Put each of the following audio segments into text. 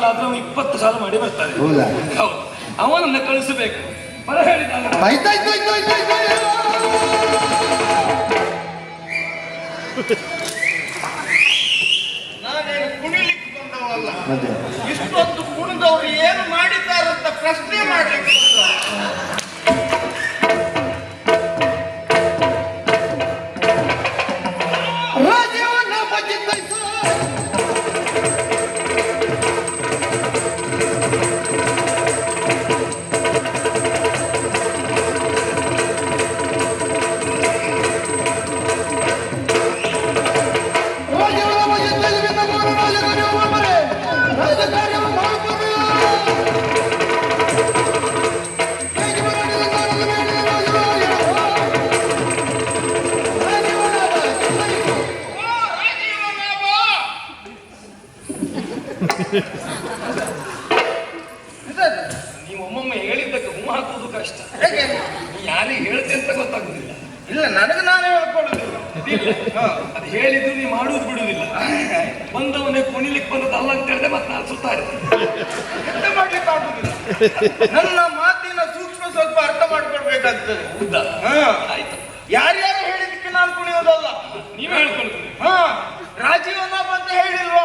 ಸಾಲ ಆದ್ರೆ ಅವನು ಇಪ್ಪತ್ತು ಸಾಲ ಮಾಡಿ ಬರ್ತಾನೆ. ಹೌದಾ? ಹೌದು. ಅವನನ್ನ ಕಳಿಸಬೇಕು. ಬರ ಹೇಳಿದಾಗ ಆಯ್ತಾಯ್ತು ಆಯ್ತು ಆಯ್ತು ಆಯ್ತು. ನಾನೇನು ಕುಣಿಲಿಕ್ಕೆ ಬಂದವಲ್ಲ? ಮತ್ತೆ ಇಷ್ಟೊಂದು ಕುಣಿದವರು ಏನು ಮಾಡಿದ್ದಾರೆ ಅಂತ ಪ್ರಶ್ನೆ ಮಾಡ್ಲಿಕ್ಕೆ. ನನ್ನ ಮಾತಿನ ಸೂಕ್ಷ್ಮ ಸ್ವಲ್ಪ ಅರ್ಥ ಮಾಡ್ಕೊಳ್ಬೇಕಾಗ್ತದೆ. ಹೌದಾ? ಹಾ. ಆಯ್ತು. ಯಾರ್ಯಾರು ಹೇಳಿದಕ್ಕೆ ನಾನು ಕುಣಿಯೋದಲ್ಲ? ನೀವೇ ಹೇಳ್ಕೊಳ್ತೀರಿ. ಹಾ. ರಾಜೀವನಾಭ ಅಂತ ಹೇಳಿಲ್ವಾ?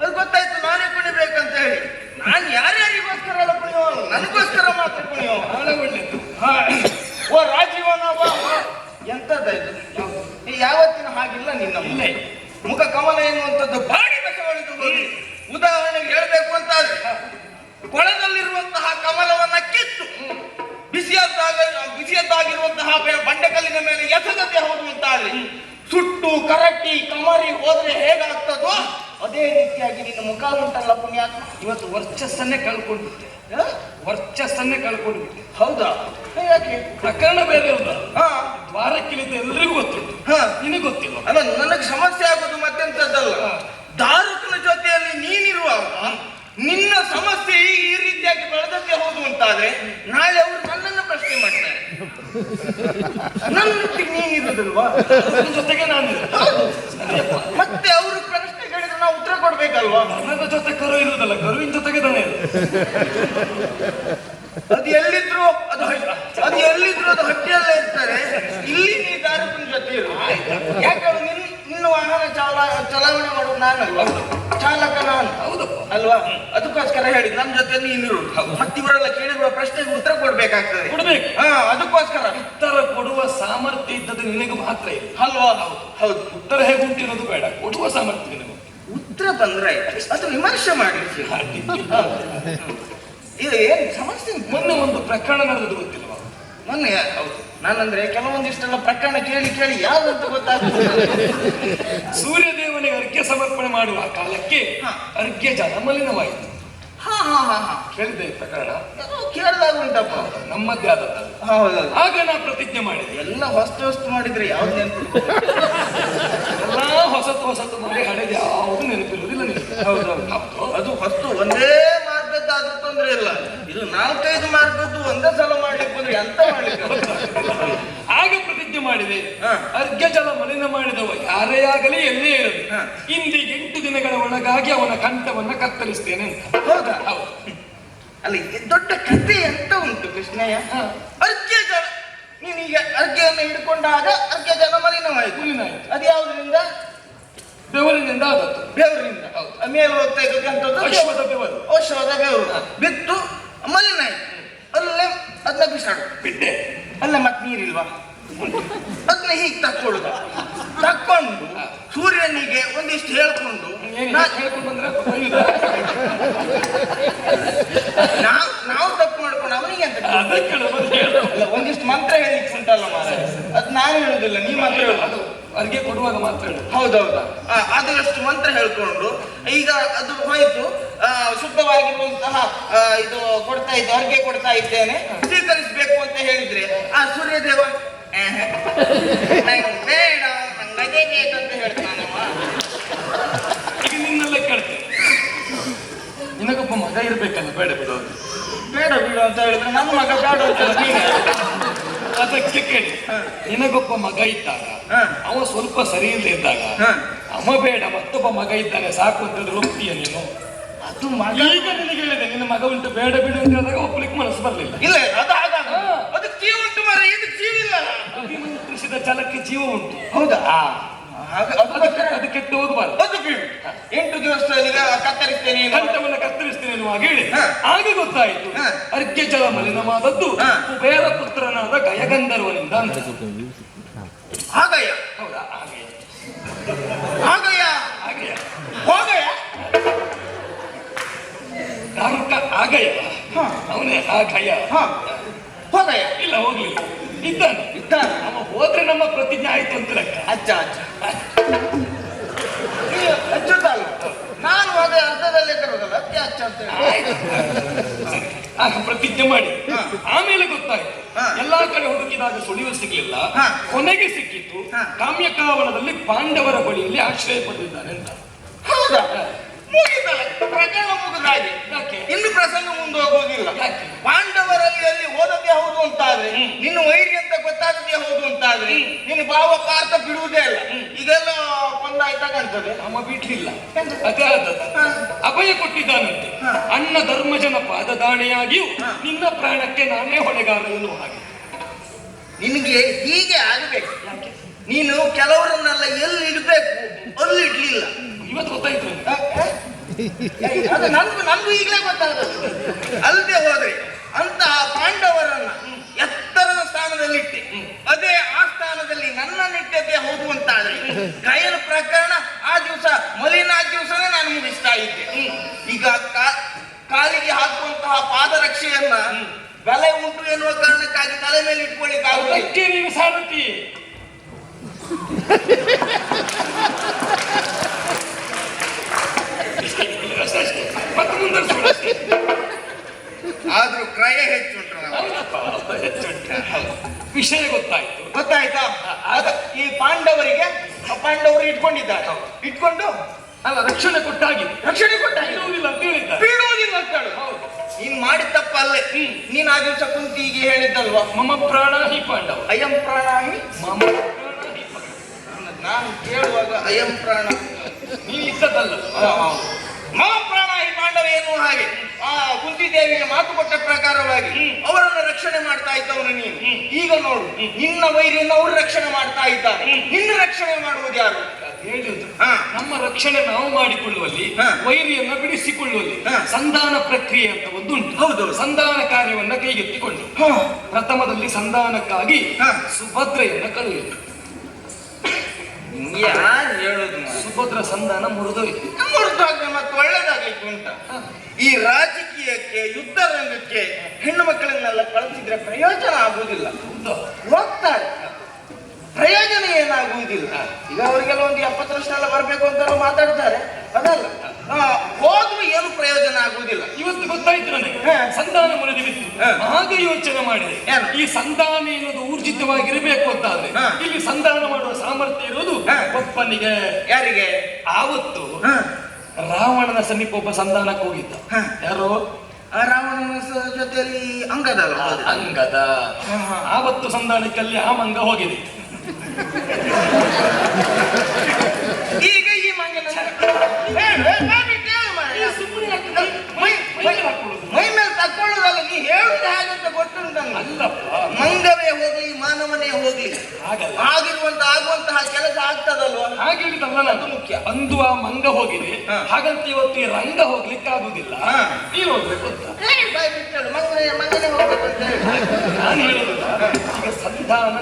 ಅದು ಗೊತ್ತಾಯ್ತು ನಾನೇ ಕುಣಿಬೇಕಂತ ಹೇಳಿ. ನಾನು ಯಾರ್ಯಾರಿಗೋಸ್ಕರ ಎಲ್ಲ ಕುಣಿಯೋ ನನಗೋಸ್ಕರ ಮಾತ್ರ ಕುಣಿಯೋ ಬಹಳ ಒಳ್ಳೇದು ಹಾ. ಓ ರಾಜೀವನಾಭ ಎಂತದ ಇದು? ಈ ಯಾವತ್ತಿನ ಹಾಗಿಲ್ಲ ನಿನ್ನ ಮುಖ. ಕಮಲ ಎನ್ನುವಂಥದ್ದು ಬಾಡಿ ಬೆಸವಳಿದು ಉದಾಹರಣೆಗೆ ಹೇಳ್ಬೇಕು. ಕೊಳದಲ್ಲಿರುವಂತಹ ಕಮಲವನ್ನ ಕಿತ್ತು. ಬಿಸಿಯದ್ದಾಗ ಬಿಸಿಯದ್ದಾಗಿರುವಂತಹ ಬಂಡೆಕಲ್ಲಿನ ಮೇಲೆ ಎಸಗದೆ ಹೌದು ಅಂತ ಸುಟ್ಟು ಕರಟಿ ಕಮರಿ ಹೋದ್ರೆ ಹೇಗಾಗ್ತದೋ ಅದೇ ರೀತಿಯಾಗಿ ನಿನ್ನ ಮುಖ ಉಂಟಲ್ಲ ಪುಣ್ಯಾತ್ಮ? ಇವತ್ತು ವರ್ಚಸ್ಸನ್ನೇ ಕಳ್ಕೊಂಡ್ಬಿಟ್ಟೆ. ಹ? ವರ್ಚಸ್ಸನ್ನೇ ಕಳ್ಕೊಂಡ್ಬಿಟ್ಟೆ. ಹೌದಾ? ಯಾಕೆ ಪ್ರಕರಣ ಬೇರೆ ಅಲ್ಲ ಹಾ. ದ್ವಾರಕ್ಕಿಳಿತ ಎಲ್ರಿಗೂ ಗೊತ್ತು ಹಾ. ನಿನಗೆ ಗೊತ್ತಿಲ್ಲ ಅಲ್ಲ ನನಗೆ ಸಮಸ್ಯೆ ಆಗೋದು ಮತ್ತೆಂತದ್ದಲ್ಲ? ದಾರುಕನ ಜೊತೆಯಲ್ಲಿ ನೀನಿರುವಾಗ ನಿನ್ನ ಸಮಸ್ಯೆ ಈ ರೀತಿಯಾಗಿ ಬೆಳೆದಂತೆ ಹೌದು ಅಂತಾದ್ರೆ ನಾಳೆ ಅವರು ನನ್ನನ್ನು ಪ್ರಶ್ನೆ ಮಾಡ್ತಾರೆ. ನನ್ನೊಟ್ಟಿ ನೀನಿರುವುದಿಲ್ವಾ ಅದ್ರ ಜೊತೆಗೆ ನಾನು ಮತ್ತೆ ಅವರು ಪ್ರಶ್ನೆ ಕೇಳಿದ್ರೆ ನಾವು ಉತ್ತರ ಕೊಡ್ಬೇಕಲ್ವಾ? ನನ್ನ ಜೊತೆ ಕರು ಇರುವುದಲ್ಲ, ಕರುವಿನ ಜೊತೆಗೆ ತಾನೆ ಅದು ಎಲ್ಲಿದ್ರು ಅದು ಅದು ಎಲ್ಲಿದ್ರು ಅದು ಹಟ್ಟಿಯಲ್ಲೇ ಇರ್ತಾರೆ. ಇಲ್ಲಿ ನೀ ದಾರಿ ಜೊತೆ ಇರು. ಯಾಕೆ ನಿನ್ನ ವಾಹನ ಚಾಲ ಚಲಾವಣೆ ಮಾಡುವ ನಾನಲ್ವಾ? ಚಾಲಕ ನಾನು ಹೌದಪ್ಪ ಅಲ್ವಾ? ಅದಕ್ಕೋಸ್ಕರ ಹೇಳಿ ನಮ್ಮ ಜೊತೆ ನೀನಿರು ಮತ್ತೆ ಇವರೆಲ್ಲ ಕೇಳಿರುವ ಪ್ರಶ್ನೆಗೆ ಉತ್ತರ ಕೊಡ್ಬೇಕಾಗ್ತದೆ. ಕೊಡ್ಬೇಕು. ಹಾ ಅದಕ್ಕೋಸ್ಕರ. ಉತ್ತರ ಕೊಡುವ ಸಾಮರ್ಥ್ಯ ಇದ್ದದ್ದು ನಿನಗೆ ಮಾತ್ರ ಇದೆ ಅಲ್ವಾ? ಹೌದು. ಹೌದು. ಉತ್ತರ ಹೇಗೆ ಉಂಟಿರೋದು ಬೇಡ. ಕೊಡುವ ಸಾಮರ್ಥ್ಯ ನಿಮಗೆ ಉತ್ತರ ತಂದ್ರೆ ಅದು ವಿಮರ್ಶೆ ಮಾಡಿ. ಇದು ಏನ್ ಸಮಸ್ಯೆ ಮೊನ್ನೆ ಒಂದು ಪ್ರಕರಣ ನಡೆದು ಗೊತ್ತಿಲ್ವಾ? ಮೊನ್ನೆ ಹೌದು. ನಾನಂದ್ರೆ ಕೆಲವೊಂದಿಷ್ಟೆಲ್ಲ ಪ್ರಕರಣ ಕೇಳಿ ಕೇಳಿ ಯಾವ್ದಂತ ಗೊತ್ತಾಗ್ತದೆ ಸೂರ್ಯದೇವನಿಗೆ ಅರ್ಘ್ಯ ಸಮರ್ಪಣೆ ಮಾಡುವ ಕಾಲಕ್ಕೆ. ಅರ್ಘ್ಯ ಜಲ ಮಲಿನವಾಯಿತು. ಹಾ ಹಾ ಹಾ ಹಾ. ಕೇಳಿದೆ ಈ ಪ್ರಕರಣ? ಕೇಳಿದಾಗ ಉಂಟಪ್ಪ. ನಮ್ಮದೇ ಆದದ್ದು ಆಗ ನಾ ಪ್ರತಿಜ್ಞೆ ಮಾಡಿದೆ. ಎಲ್ಲ ಹೊಸ್ತು ಹೊಸ್ತು ಮಾಡಿದ್ರೆ ಯಾವ್ದು ನೆನಪು ಎಲ್ಲಾ ಹೊಸತು ಹೊಸತು ಮಾಡಿ ಹಳೆದು ಯಾವುದು ನೆನಪಿರುವುದಿಲ್ಲ ನಿನಗೆ ಹೌದೌದು ಹೌದು ಅದು ಹೊಸ್ತು ಒಂದೇ ಮಾರ್ಗದ್ದಾದ್ರೂ ತೊಂದ್ರೆ ಇಲ್ಲ ಇದು ನಾಲ್ಕೈದು ಮಾರ್ಗದ್ದು ಒಂದೇ ಸಲ ಮಾಡ್ಲಿಕ್ಕೆ ಬಂದ್ರೆ ಎಂತ ಮಾಡ್ಲಿಕ್ಕೆ ಆಗ ಪ್ರತಿಜ್ಞೆ ಮಾಡಿದೆ ಅರ್ಘ್ಯ ಜಲ ಮಲಿನ ಮಾಡಿದವ ಯಾರೇ ಆಗಲಿ ಎಲ್ಲೇ ಇರಲಿ ಹಾ. ಇಂದಿಗೆ ಎಂಟು ದಿನಗಳ ಒಳಗಾಗಿ ಅವನ ಕಂಠವನ್ನ ಕತ್ತರಿಸ್ತೇನೆ ಅಂತ. ಹೌದಾ? ಹೌದು. ಅಲ್ಲಿ ದೊಡ್ಡ ಕಥೆ ಅಂತ ಉಂಟು ಕೃಷ್ಣಯ್ಯ? ಹಾ. ಅರ್ಘ್ಯ ಜಲ ನೀನೀಗ ಅರ್ಘ್ಯವನ್ನು ಹಿಡ್ಕೊಂಡಾಗ ಅರ್ಘ್ಯ ಜಲ ಮಲಿನವಾಯ್ತು. ಮಲಿನಾಯಿತು ಅದು ಯಾವುದರಿಂದ? ಬೆವರಿನಿಂದ ಆದದ್ದು. ಬೆವರಿಂದ ಮೇಲೆ ಹೋಗ್ತಾ ಇದ್ದಂಥದ್ದು ಅಶ್ವದ ಬೆವರು. ಬೆವರು. ಬಿತ್ತು ಮಲಿನ ಆಯ್ತು. ಅಲ್ಲೇ ಅದನ್ನ ಬಿಸಾಡು. ಬಿಟ್ಟೆ. ಅಲ್ಲ ಮತ್ತೆ ನೀರಿಲ್ವಾ? ಅದನ್ನ ಹೀಗೆ ತಕ್ಕೊಳ್ಳುದು. ತಕ್ಕೊಂಡು ಸೂರ್ಯನಿಗೆ ಒಂದಿಷ್ಟು ಹೇಳ್ಕೊಂಡು? ನಾವು ನಾವು ತಪ್ಪು ಮಾಡ್ಕೊಂಡು ಅವನಿಗೆ ಅಂತ ಒಂದಿಷ್ಟು ಮಂತ್ರ ಹೇಳಿಕ್ ಉಂಟಲ್ಲ ಮಾರಾಯ ಅದು ನಾನು ಹೇಳುದಿಲ್ಲ ನೀ ಮಂತ್ರ ಹೇಳು. ಅದು ಅರ್ಗೆ ಕೊಡುವಾಗ ಮಾತ್ರ ಹೌದೌದು. ಅದರಷ್ಟು ಮಂತ್ರ ಹೇಳ್ಕೊಂಡು ಈಗ ಅದು ಹೋಯ್ತು. ಆ, ಶುದ್ಧವಾಗಿರುವಂತಹ ಇದು ಕೊಡ್ತಾ ಇದ್ದೆ ಅರ್ಗೆ ಕೊಡ್ತಾ ಇದ್ದೇನೆ. ಸ್ವೀಕರಿಸಬೇಕು ಅಂತ ಹೇಳಿದ್ರೆ ಆ ಸೂರ್ಯದೇವ ನಂಗ್ ಬೇಡ ನಂಗ್ ಅದೇ ಬೇಕಂತ ಹೇಳ್ತಾನವ ಈಗ ನಿನ್ನೆಲ್ಲ ಕೇಳ್ತೀನಿ. ನಿನಗೊಬ್ಬ ಮಗ ಇರ್ಬೇಕಲ್ಲ ಬೇಡ ಬಿಡು ಬೇಡ ಬಿಡು ಅಂತ ಹೇಳಿದ್ರೆ ನನ್ನ ಮಗ ಬೇಡ ಅಂತ ನೀನು. ಅದಕ್ಕೆ ಕೇಳಿ. ನಿನಗೊಬ್ಬ ಮಗ ಇದ್ದಾಗ. ಅವ ಸ್ವಲ್ಪ ಸರಿ ಇಲ್ಲದೆ ಇದ್ದಾಗ ಅಮ್ಮ ಅವ ಬೇಡ ಮತ್ತೊಬ್ಬ ಮಗ ಇದ್ದಾನೆ ಸಾಕು ಅಂತ ಹೇಳಿದ್ರೆ ಒಪ್ತೀಯ ನೀನು? ಅದು ಮಗ. ಈಗ ನಿನಗೆ ಹೇಳಿದೆ ನಿನ್ನ ಮಗ ಉಂಟು ಬೇಡ ಬಿಡು ಅಂತ ಹೇಳಿದಾಗ ಒಪ್ಪಲಿಕ್ಕೆ ಮನಸ್ಸು ಬರಲಿಲ್ಲ. ಇಲ್ಲ ಅದು ಹಾಗಾಗ ಹಾ. ಅದಕ್ಕೆ ಜೀವ ಉಂಟು ಮರ ಇದಕ್ಕೆ ಜೀವ ಇಲ್ಲ ಅಭಿಮಂತ್ರಿಸಿದ ಜಲಕ್ಕೆ ಜೀವ ಉಂಟು. ಹೌದಾ? ಹಾಗ ಅದು ಕೆಟ್ಟು ಹೋಗಬಾರದು. ಅದು ಬೀಳು ಎಂಟು ದಿವಸದಲ್ಲಿ ಕತ್ತರಿಸ್ತೇನೆ ನೀನು. ಕಂಠವನ್ನು ಕತ್ತರಿಸ್ತೇನೆ ಎನ್ನುವಾಗ ಹೇಳಿ. ಹಾ. ಆಗ ಗೊತ್ತಾಯಿತು. ಹಾ. ಅರ್ಘ್ಯ ಜಲ ಮಲಿನವಾದದ್ದು ಹಾ. ಕುಬೇರ ಪುತ್ರನಾದ ಗಯಗಂಧರ್ವನಿಂದ ಅಂತ. ಹಾಗಯ್ಯ. ಹೌದಾ? ಹಾಗಯ್ಯ ಹಾಗಯ್ಯ. ಹಾಗಯ್ಯ ಹೋಗಯ್ಯ. ಕಾರುಕ ಆಗಯ ಹಾ. ಅವನೇ ಆಗಯ್ಯ ಹಾ. ಹೋಗಯ್ಯ. ಇಲ್ಲ ಹೋಗ್ಲಿಲ್ಲ. ಇದ್ದಾನೆ ಇದ್ದಾನೆ. ನಮ್ಮ ಹೋದ್ರೆ ನಮ್ಮ ಪ್ರತಿಜ್ಞೆ ಆಯ್ತು ಅಂತ ಲೆಕ್ಕ. ಅಜ್ಜ ಅಜ್ಜ. ನೀ ನಾನು ಅದೇ ಅರ್ಧದಲ್ಲೇ ಕರೋದಲ್ಲ ಅಜ್ಜ ಅಚ್ಚ ಅಂತ ಹೇಳಿ. ಆಗ ಪ್ರತಿಜ್ಞೆ ಮಾಡಿ. ಆಮೇಲೆ ಗೊತ್ತಾಯ್ತು. ಎಲ್ಲಾ ಕಡೆ ಹುಡುಕಿದಾಗ ಸುಳಿವು ಸಿಗ್ಲಿಲ್ಲ. ಕೊನೆಗೆ ಸಿಕ್ಕಿತ್ತು. ಕಾಮ್ಯಕಾವನದಲ್ಲಿ ಪಾಂಡವರ ಬಳಿಯಲ್ಲಿ ಆಶ್ರಯ ಪಟ್ಟಿದ್ದಾರೆ ಅಂತ. ಪ್ರಕರಣ ಮುಗಿದಾಗೆ ಯಾಕೆ? ಇನ್ನು ಪ್ರಸಂಗ ಮುಂದೆ ಹೋಗೋದಿಲ್ಲ ಯಾಕೆ? ಪಾಂಡವರಲ್ಲಿ ಅಲ್ಲಿ ಹೋದದ್ದೇ ಹೌದು ಅಂತಾದ್ರೆ. ನಿನ್ನ ವೈರಿ ಅಂತ ಗೊತ್ತಾಗದೇ ಹೌದು ಅಂತಾದ್ರೆ ನಿನ್ನ ಭಾವ ಪಾರ್ಥ ಬಿಡುವುದೇ ಇಲ್ಲ ಇದೆಲ್ಲ ಕೊಂದಾಯ್ತಾ ಕಾಣ್ತದೆ? ನಮ್ಮ ಬಿಡ್ಲಿಲ್ಲ? ಅದೇ ಆದ ಅಭಯ ಕೊಟ್ಟಿದ್ದಾನಂತೆ. ಅಣ್ಣ ಅನ್ನ ಧರ್ಮಜನ ಪಾದದಾಣೆಯಾಗಿಯೂ. ನಿನ್ನ ಪ್ರಾಣಕ್ಕೆ ನಾನೇ ಹೊಣೆಗಾರನು ಹಾಗೆ. ನಿನಗೆ ಹೀಗೆ ಆಗಬೇಕು. ನೀನು ಕೆಲವರನ್ನೆಲ್ಲ ಎಲ್ಲಿ ಇಡಬೇಕು? ಅಲ್ಲಿ ಇಡ್ಲಿಲ್ಲ. ಇವತ್ತು ಗೊತ್ತಾಯ್ತು. ಅದು ನನ್ಗೂ ನನ್ಗೂ ಈಗಲೇ ಗೊತ್ತಾಗ ಅಲ್ಲದೆ ಹೋದ್ರೆ ಅಂತಹ ಪಾಂಡವರನ್ನ ಎತ್ತರದ ಸ್ಥಾನದಲ್ಲಿಟ್ಟೆ. ಅದೇ ಆ ಸ್ಥಾನದಲ್ಲಿ ನನ್ನನ್ನಿಟ್ಟದ್ದೇ ಹೌದು ಹೋಗುವಂತಾದ್ರೆ ಗಾಯನ ಪ್ರಕರಣ ಆ ದಿವಸ ಮಲಿನ ಆ ದಿವಸನೇ ನಾನು ಮುಗಿಸ್ತಾ ಇದ್ದೆ. ಈಗ ಕಾ- ಕಾಲಿಗೆ ಹಾಕುವಂತಹ ಪಾದರಕ್ಷೆಯನ್ನ ಬೆಲೆ ಉಂಟು ಎನ್ನುವ ಕಾರಣಕ್ಕಾಗಿ ತಲೆ ಮೇಲೆ ಇಟ್ಕೊಳ್ಳಿಕ್ಕೆ ಆಗುದಿಲ್ಲ ಆದ್ರೂ ಕ್ರಯ ಹೆಚ್ಚುಂಟು. ವಿಷಯ ಗೊತ್ತಾಯ್ತು. ಗೊತ್ತಾಯ್ತಾ? ಅದ ಈ ಪಾಂಡವರಿಗೆ ಆ ಪಾಂಡವರು ಇಟ್ಕೊಂಡಿದ್ದಾರೆ. ಇಟ್ಕೊಂಡು ಅಲ್ಲ ರಕ್ಷಣೆ ಕೊಟ್ಟಾಗಿ ರಕ್ಷಣೆ ಕೊಟ್ಟ ಇರುವುದಿಲ್ಲ ಅಂತ ಹೇಳಿದ್ದಾರೆ. ಬೀಳುವುದಿಲ್ಲ ಅಂತ ಹೇಳು. ಹೌದು. ನೀನ್ ಮಾಡಿದ ತಪ್ಪಲ್ಲೇ. ನೀನ್ ಆ ದಿವಸ ಕುಂತಿಗೆ ಹೇಳಿದ್ದಲ್ವಾ? ಮಮ ಪ್ರಾಣ ಹಿ ಪಾಂಡವ. ಅಯಂ ಪ್ರಾಣಾಹಿ? ಮಮ ಪ್ರಾಣ ಹಿ ಪಾಂಡವ. ನಾನು ಕೇಳುವಾಗ ಅಯಂ ಪ್ರಾಣ. ನೀನ್ ಇದ್ದದ್ದಲ್ಲ. ಮಮ ಈ ಪಾಂಡವ ಏನು ಹಾಗೆ ಆ ಕುಂತಿದೇವಿಗೆ ಮಾತು ಕೊಟ್ಟ ಪ್ರಕಾರವಾಗಿ ಅವರನ್ನು ರಕ್ಷಣೆ ಮಾಡ್ತಾ ಇದ್ದವನು ನೀನು ಈಗ ನೋಡು ನಿನ್ನ ವೈರಿಯನ್ನು ಅವರು ರಕ್ಷಣೆ ಮಾಡ್ತಾ ಇದ್ದಾರೆ ನಿನ್ನ ರಕ್ಷಣೆ ಮಾಡುವುದು ಯಾರು ಹೇಳಿದ್ರು ಹಾ. ನಮ್ಮ ರಕ್ಷಣೆ ನಾವು ಮಾಡಿಕೊಳ್ಳುವಲ್ಲಿ ಹಾ. ವೈರಿಯನ್ನ ಬಿಡಿಸಿಕೊಳ್ಳುವಲ್ಲಿ ಹಾ. ಸಂಧಾನ ಪ್ರಕ್ರಿಯೆ ಅಂತ ಒಂದು ಹೌದು. ಸಂಧಾನ ಕಾರ್ಯವನ್ನ ಕೈಗೆತ್ತಿಕೊಂಡು ಹಾ. ಪ್ರಥಮದಲ್ಲಿ ಸಂಧಾನಕ್ಕಾಗಿ. ಸುಭದ್ರೆಯನ್ನ ಕಳುಹಿದ್ರು ಯಾರು ಹೇಳೋದು? ಸುಭದ್ರ ಸಂಧಾನ ಮುರಿದೋಯ್ತು. ಮುರಿದಾಗ್ರೆ ಮತ್ತೆ ಒಳ್ಳೇದಾಗ್ಲಿಕ್ಕೆ ಉಂಟ. ಈ ರಾಜಕೀಯಕ್ಕೆ ಯುದ್ಧ ರಂಗಕ್ಕೆ ಹೆಣ್ಣು ಮಕ್ಕಳನ್ನೆಲ್ಲ ಕಳಿಸಿದ್ರೆ ಪ್ರಯೋಜನ ಆಗುವುದಿಲ್ಲ? ಹೋಗ್ತಾರೆ. ಪ್ರಯೋಜನ ಏನಾಗುವುದಿಲ್ಲ. ಈಗ ಅವರಿಗೆಲ್ಲ ಒಂದು ಎಪ್ಪತ್ತು ವರ್ಷ ಎಲ್ಲ ಬರಬೇಕು ಅಂತ ಮಾತಾಡ್ತಾರೆ. ಅದಲ್ಲ. ಹೋದ್ರು ಏನು ಪ್ರಯೋಜನ ಆಗುವುದಿಲ್ಲ. ಇವತ್ತು ಗೊತ್ತಾಯ್ತು ನನಗೆ. ಸಂತಾನ ಸಂಧಾನ ಮುರಿದು ಬಿತ್ತು. ಹಾ. ಆಗ ಯೋಚನೆ ಮಾಡಿದೆ? ಈ ಸಂತಾನ ಎನ್ನುವುದು ಊರ್ಜಿತವಾಗಿರಬೇಕು ಅಂತ ಆದ್ರೆ. ಇಲ್ಲಿ ಸಂಧಾನ ಮಾಡುವ ಸಾಮರ್ಥ್ಯ ಇರೋದು ಒಪ್ಪನಿಗೆ ಯಾರಿಗೆ? ಆವತ್ತು. ರಾವಣನ ಸಮೀಪ ಒಬ್ಬ ಸಂಧಾನಕ್ಕೆ ಹೋಗಿದ್ದ. ಯಾರು? ರಾವಣನ ಜೊತೆಯಲ್ಲಿ ಅಂಗದ ಹಾ. ಆವತ್ತು ಸಂಧಾನಕ್ಕೆ ಅಲ್ಲಿ ಆ ಮಂಗ ಹೋಗಿದೆ. ಈಗ ಈ ಮಂಗನ. ಮೈ ಮೇಲೆ ತಕ್ಕೊಳ್ಳೋದಲ್ಲ ನೀ ಹೇಳುದು ಹಾಗಂತ ಗೊತ್ತುಂಟು ಅಲ್ಲಪ್ಪ. ಮಂಗವೇ ಹೋಗ್ಲಿ ಮಾನವನೇ ಹೋಗ್ಲಿ. ಹಾಗಲ್ಲ. ಆಗಿರುವಂತ ಆಗುವಂತಹ ಕೆಲಸ ಆಗ್ತದಲ್ವಾ? ಹಾಗೆ ಹೇಳಿದಲ್ಲ ನಾನು ಮುಖ್ಯ. ಅಂದು ಆ ಮಂಗ ಹೋಗಿದೆ. ಹಾಗಂತ ಇವತ್ತು ಈ ರಂಗ ಹೋಗ್ಲಿಕ್ಕೆ ಆಗುದಿಲ್ಲ. ನೀನು ಹೋಗ್ಬೇಕು ಅಂತ. ಮಂಗನೇ ಮಂಗನೇ ಹೋಗ್ಬೇಕು ಅಂತ ನಾನು ಹೇಳುದಿಲ್ಲ ಈಗ ಸಂಧಾನ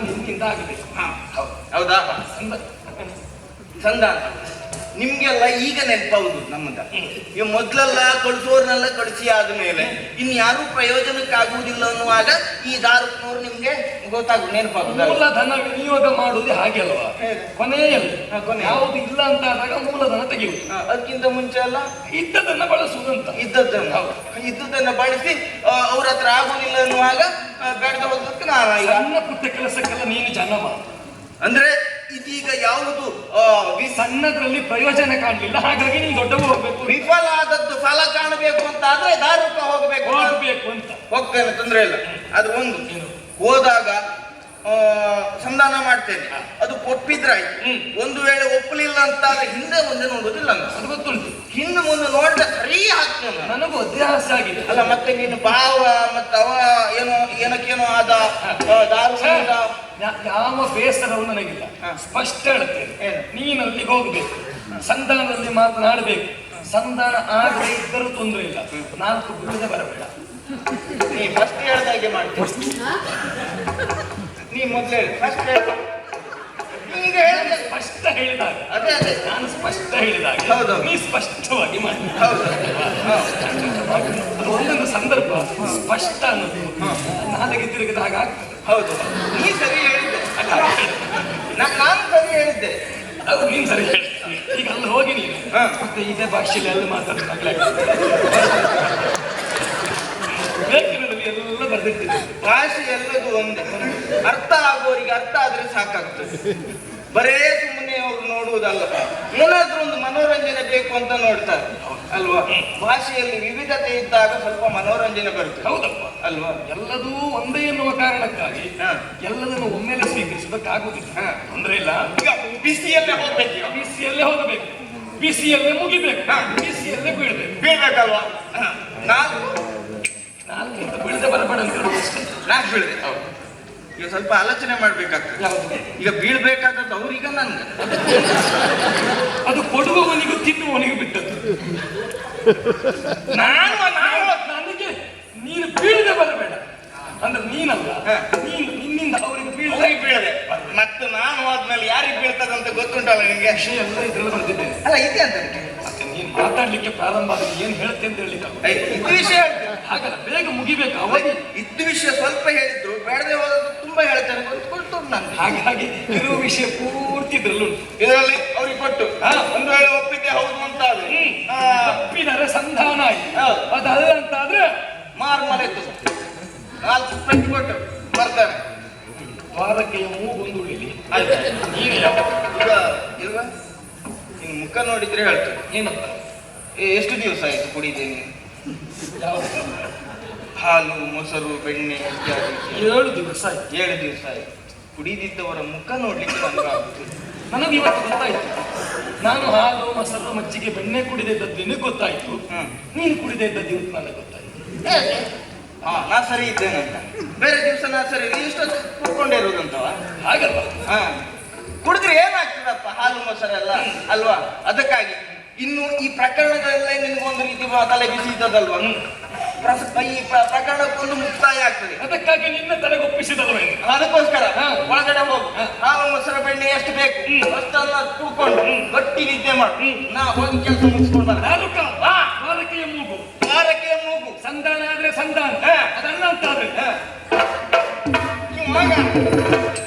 ಹಾ. ಹೌದು. ಸಂಧಾನ ನಿಮ್ಗೆಲ್ಲ ಈಗ ನೆನಪೌದು ನಮ್ಮದ ಈ ಮೊದ್ಲೆಲ್ಲ ಕಳಿಸೋರ್ನೆಲ್ಲ ಕಳಿಸಿ ಆದ್ಮೇಲೆ ಇನ್ ಯಾರು ಪ್ರಯೋಜನಕ್ಕಾಗುವುದಿಲ್ಲ ಅನ್ನುವಾಗ ಈ ದಾರುಕ್ನವ್ರು ನಿಮ್ಗೆ ಗೊತ್ತಾಗು ಮೂಲ ಮೂಲಧನ ವಿನಿಯೋಗ ಮಾಡುವುದು ಹಾಗೆ ಅಲ್ವಾ? ಕೊನೆಯಲ್ಲಿ ಕೊನೆ. ಯಾವುದು ಇಲ್ಲ ಅಂತ ಆದಾಗ ಮೂಲಧನ ತೆಗೆಯುವುದು. ಅದಕ್ಕಿಂತ ಮುಂಚೆ ಎಲ್ಲ ಇದ್ದದನ್ನ ಬಳಸುವುದಂತ. ಇದ್ದದ್ದನ್ನ. ಇದ್ದದನ್ನ ಬಳಸಿ ಅವ್ರ ಹತ್ರ ಆಗುದಿಲ್ಲ ಅನ್ನುವಾಗ ಬೇಡ ಹೋಗ್ಲಿಕ್ಕೆ ನಾನು ಸಣ್ಣ ಪುಟ್ಟ ಕೆಲಸಕ್ಕೆಲ್ಲ ನೀನು ಜನ ಮಾಡು. ಅಂದ್ರೆ ಇದೀಗ ಯಾವುದು ಈ ಸಣ್ಣದ್ರಲ್ಲಿ ಪ್ರಯೋಜನ ಕಾಣಲಿಲ್ಲ ಹಾಗಾಗಿ ನೀನು ದೊಡ್ಡವು ಹೋಗ್ಬೇಕು. ವಿಫಲ ಆದದ್ದು ಫಲ ಕಾಣಬೇಕು ಅಂತ ಆದ್ರೆ ದಾರುಕ ಹೋಗಬೇಕು ಹೋಗ್ಬೇಕು ಅಂತ. ಹೋಗ್ತೇನೆ ತೊಂದರೆ ಇಲ್ಲ. ಅದು ಒಂದು? ಹೋದಾಗ ಸಂಧಾನ ಮಾಡ್ತೇನೆ. ಅದು ಒಪ್ಪಿದ್ರಾಯ್ತು ಹ್ಮ್. ಒಂದು ವೇಳೆ ಒಪ್ಪಲಿಲ್ಲ ಅಂತ ಹಿಂದೆ ಮುಂದೆ ನೋಡುದಿಲ್ಲ ಅದು ಗೊತ್ತುಂಟು. ಹಿಂದೆ ಮುಂದೆ ನೋಡಿದ್ರೆ ಸರಿ ಹಾಕ್ತೇನೆ ನಾನು. ನನಗೂ ಅಭ್ಯಾಸ ಆಗಿದೆ. ಅಲ್ಲ ಮತ್ತೆ ನೀನು ಭಾವ ಮತ್ತೆ ಅವ ಏನೋ ಏನಕ್ಕೇನೋ ಆದ ದಾರು ಯಾ- ಯಾವ ಬೇಸರವೂ ನನಗಿಲ್ಲ. ಸ್ಪಷ್ಟ ಹೇಳ್ತೇನೆ. ಏನು? ನೀನು ಅಲ್ಲಿಗೆ ಹೋಗ್ಬೇಕು. ಸಂಧಾನದಲ್ಲಿ ಮಾತನಾಡಬೇಕು. ಸಂಧಾನ ಆಗದೆ ಇದ್ದರೂ ತೊಂದರೆ ಇಲ್ಲ. ನಾಲ್ಕು ಬಿಡದೆ ಬರಬೇಡ. ನೀ ಫಸ್ಟ್ ಹೇಳ್ದಾಗೆ ಮಾಡ್ತೀನಿ ನೀ ಮೊದ್ಲು ಹೇಳಿ. ಫಸ್ಟ್ ಹೇಳಿ. ಈಗ ಹೇಳಿದೆ ಸ್ಪಷ್ಟ ಹೇಳಿದಾಗ. ಅದೇ ಅದೇ. ನಾನು ಸ್ಪಷ್ಟ ಹೇಳಿದಾಗ ಹೌದು. ನೀ ಸ್ಪಷ್ಟವಾಗಿ ಮಾಡಿ ಹೌದು. ಒಂದೊಂದು ಸಂದರ್ಭ ಸ್ಪಷ್ಟ ಅನ್ನೋದು. ನಾಲಿಗೆ ತಿರುಗಿದಾಗ ಆಗ್ತದೆ. ಹೌದು. ನೀ ಸರಿ ಹೇಳಿದ್ದೆ. ನಾನು ಸರಿ ಹೇಳಿದ್ದೆ. ಅದು ನೀನು ಸರಿ ಹೇಳಿ ಈಗ ಅಲ್ಲಿ ಹೋಗಿ ನೀನು. ಮತ್ತೆ ಇದೇ ಭಾಷೆಯಲ್ಲಿ ಅಲ್ಲಿ ಮಾತಾಡ್ತಾಗಲೇ ಎಲ್ಲ ಬರೆದಿಟ್ಟಿದೆ ಭಾಷೆ ಎಲ್ಲದು ಒಂದೇ. ಅರ್ಥ ಆಗೋರಿಗೆ ಅರ್ಥ ಆದ್ರೆ ಸಾಕಾಗ್ತದೆ. ಬರೇ ಸುಮ್ಮನೆ ಅವ್ರು ನೋಡುವುದಲ್ಲ ಏನಾದ್ರೂ ಒಂದು ಮನೋರಂಜನೆ ಬೇಕು ಅಂತ ನೋಡ್ತಾರೆ. ಅಲ್ವಾ? ಭಾಷೆಯಲ್ಲಿ ವಿವಿಧತೆ ಇದ್ದಾಗ ಸ್ವಲ್ಪ ಮನೋರಂಜನೆ ಬರುತ್ತೆ. ಹೌದಪ್ಪ. ಅಲ್ವಾ? ಎಲ್ಲದೂ ಒಂದೇ ಎನ್ನುವ ಕಾರಣಕ್ಕಾಗಿ. ಎಲ್ಲದನ್ನು ಒಮ್ಮೆಲೆ ಸ್ವೀಕರಿಸೋದಕ್ಕಾಗುದಿಲ್ಲ ಹಾ. ತೊಂದರೆ ಇಲ್ಲ. ಬಿಸಿಯಲ್ಲೇ ಹೋಗ್ಬೇಕು. ಬಿಸಿಯಲ್ಲೇ ಹೋಗಬೇಕು. ಬಿಸಿಯಲ್ಲೇ ಮುಗಿಬೇಕು. ಬಿಸಿಯಲ್ಲೇ ಬೀಳ್ಬೇಕು. ಬೀಳ್ಬೇಕಲ್ವಾ? ನಾಲ್ಕು. ನಾಲ್ಕು. ಬೀಳದೆ ಬರಬೇಡ ಅಂತ ಹೇಳುದು ಹೌದು ನಾಲ್ಕು ಈಗ ಸ್ವಲ್ಪ ಆಲೋಚನೆ ಮಾಡ್ಬೇಕಾಗ್ತದೆ. ಈಗ ಬೀಳ್ಬೇಕಾದದ್ದು ಅವ್ರೀಗ ನನ್ಗೆ ಅದು ಕೊಡುವವನಿಗೂ ತಿನ್ನುವವನಿಗೂ ಬಿಟ್ಟದ್ದು. ನಾನು ನಾನು ನನಗೆ ನೀನು ಬೀಳದೆ ಬರಬೇಡ. ಅಂದ್ರೆ ನೀನಲ್ಲ. ನೀನು ನಿನ್ನಿಂದ ಅವರಿಗೆ ಬೀಳದೆ ಬೀಳದೆ. ಮತ್ತೆ ನಾನು ಹೋದ್ಮೇಲೆ ಯಾರಿಗೆ ಬೀಳ್ತದಂತ ಗೊತ್ತುಂಟಲ್ಲ ನಿಮಗೆ ಅಷ್ಟೇ ಎಲ್ಲ ಇದ್ರಲ್ಲಿ ಬಂದಿದ್ದೇನೆ ಅಲ್ಲ ಇದೆ ಅಂತ ಮತ್ತೆ ನೀನು ಮಾತಾಡ್ಲಿಕ್ಕೆ ಪ್ರಾರಂಭ ಆದ್ರೆ ಏನ್ ಹೇಳ್ತೆ ಅಂತ ಹೇಳಿಲ್ಲ ಇದು ವಿಷಯ ಹಾಗಲ್ಲ ಬೇಗ ಮುಗಿಬೇಕು ಅವಧಿ. ಇದ್ದ ವಿಷಯ ಸ್ವಲ್ಪ ಹೇಳಿದ್ರು ಬೇಡದೆ ಹೋದದ್ದು ತುಂಬಾ ಹೇಳ್ತಾರೆ ಗೊತ್ತು ನಾನು ಹಾಗಾಗಿ ಇರುವ ವಿಷಯ ಪೂರ್ತಿ ಇದ್ರಲ್ಲೂ ಇದರಲ್ಲಿ ಅವ್ರಿಗೆ ಕೊಟ್ಟು. ಒಂದು ವೇಳೆ ಒಪ್ಪಿದ್ದೆ ಹೌದು ಅಂತ ಆದ್ರೆ ತಪ್ಪಿದರೆ ಸಂಧಾನ ಆಯ್ತು. ಅದಲ್ಲ ಅಂತಾದ್ರೆ ಮಾರ್ಮಲೆತ್ತು ನಾಲ್ಕು ಪೆಟ್ಟು ಕೊಟ್ಟು ಬರ್ತಾರೆ ವಾರಕ್ಕೆ ಮೂಗೊಂದು ಉಳಿಲಿ. ಆಯ್ತು. ಈಗ ಇಲ್ವಾ? ಮುಖ ನೋಡಿದ್ರೆ ಹೇಳ್ತೇನೆ. ಏನಪ್ಪ? ಏ, ಎಷ್ಟು ದಿವಸ ಆಯ್ತು ಕುಡಿದೇನೆ ಯಾವ ಹಾಲು ಮೊಸರು ಬೆಣ್ಣೆ ಇತ್ಯಾದಿ ಏಳು ದಿವಸ ಆಯ್ತು. ಏಳು ದಿವಸ ಆಯ್ತು. ಕುಡಿದಿದ್ದವರ ಮುಖ ನೋಡ್ಲಿಕ್ಕೆ ನಮ್ಗೆ ನನಗೆ ಇವತ್ತು ಗೊತ್ತಾಯ್ತು. ನಾನು ಹಾಲು ಮೊಸರು ಮಜ್ಜಿಗೆ ಬೆಣ್ಣೆ ಕುಡಿದಿದ್ದದ್ದು ನಿನಗೆ ಗೊತ್ತಾಯ್ತು? ನೀನು ಕುಡಿದೇ ಇದ್ದದ್ದು ಇವತ್ತು ನನಗೆ ಗೊತ್ತಾಯ್ತು. ಹಾ ನಾ ಸರಿ ಇದ್ದೇನೆ ಅಂತ. ಬೇರೆ ದಿವಸ ನಾ ಸರಿ ನೀ ಇಷ್ಟೊತ್ತು ಕುಡ್ಕೊಂಡೇ ಇರೋದಂತವ? ಹಾಗಲ್ವಾ? ಹಾ. ಕುಡಿದ್ರೆ ಏನಾಗ್ತದಪ್ಪ ಹಾಲು ಮೊಸರೆಲ್ಲ? ಅಲ್ವಾ? ಅದಕ್ಕಾಗಿ. ಇನ್ನು ಈ ಪ್ರಕರಣಗಳೆಲ್ಲ ನಿನ್ಗೊಂದು ರೀತಿ ತಲೆ ಬಿಸಿ ಇದ್ದದಲ್ವಾ? ಈ ಪ್ರ- ಪ್ರಕರಣಕ್ಕೊಂದು ಮುಕ್ತಾಯ ಆಗ್ತದೆ. ಅದಕ್ಕಾಗಿ ನಿನ್ನ ತಲೆಗೊಪ್ಪಿಸಿದಲ್ವ ಅದಕ್ಕೋಸ್ಕರ. ಒಳಗಡೆ ಹೋಗು. ಹಾಲು ಮೊಸರು ಬೆಣ್ಣೆ ಎಷ್ಟು ಬೇಕು. ಅಷ್ಟೆಲ್ಲ ಕುಡ್ಕೊಂಡು ಗಟ್ಟಿ ನಿದ್ದೆ ಮಾಡು. ನಾ ಹೋಗಿ ಕೆಲಸ ಮುಗಿಸ್ಕೊಂಡು ಬರ ದ್ವಾರಕೆಯ ಮೂಗು. ವಾರಕ್ಕೆ ಮೂಗು. ಸಂಧಾನ ಆದ್ರೆ ಸಂಧಾನ. ಅದನ್ನ ಅಂತ ಆದ್ರೆ. ಮಗ.